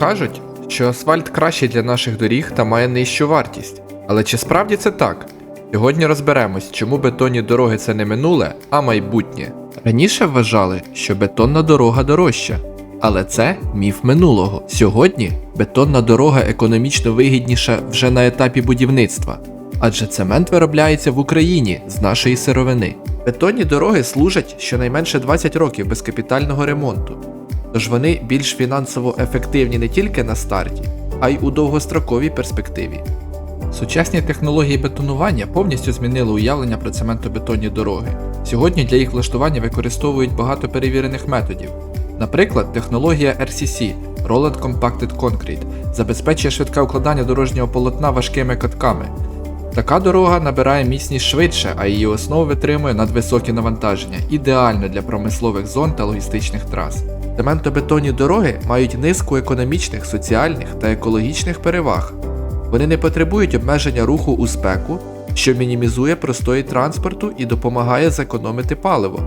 Кажуть, що асфальт кращий для наших доріг та має нижчу вартість. Але чи справді це так? Сьогодні розберемось, чому бетонні дороги це не минуле, а майбутнє. Раніше вважали, що бетонна дорога дорожча. Але це міф минулого. Сьогодні бетонна дорога економічно вигідніша вже на етапі будівництва, адже цемент виробляється в Україні з нашої сировини. Бетонні дороги служать щонайменше 20 років без капітального ремонту. Тож вони більш фінансово ефективні не тільки на старті, а й у довгостроковій перспективі. Сучасні технології бетонування повністю змінили уявлення про цементобетонні дороги. Сьогодні для їх влаштування використовують багато перевірених методів. Наприклад, технологія RCC Rolled Compacted Concrete забезпечує швидке укладання дорожнього полотна важкими катками. Така дорога набирає міцність швидше, а її основа витримує надвисокі навантаження, ідеально для промислових зон та логістичних трас. Цементобетонні дороги мають низку економічних, соціальних та екологічних переваг. Вони не потребують обмеження руху у спеку, що мінімізує простої транспорту і допомагає зекономити паливо.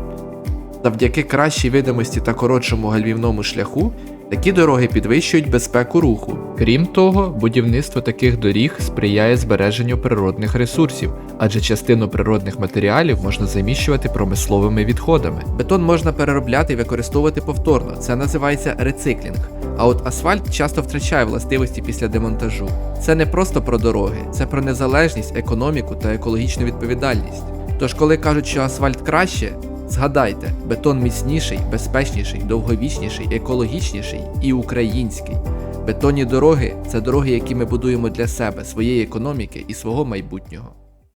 Завдяки кращій видимості та коротшому гальмівному шляху такі дороги підвищують безпеку руху. Крім того, будівництво таких доріг сприяє збереженню природних ресурсів, адже частину природних матеріалів можна заміщувати промисловими відходами. Бетон можна переробляти і використовувати повторно. Це називається рециклінг. А от асфальт часто втрачає властивості після демонтажу. Це не просто про дороги, це про незалежність, економіку та екологічну відповідальність. Тож, коли кажуть, що асфальт краще, згадайте, бетон міцніший, безпечніший, довговічніший, екологічніший і український. Бетонні дороги це дороги, які ми будуємо для себе, своєї економіки і свого майбутнього.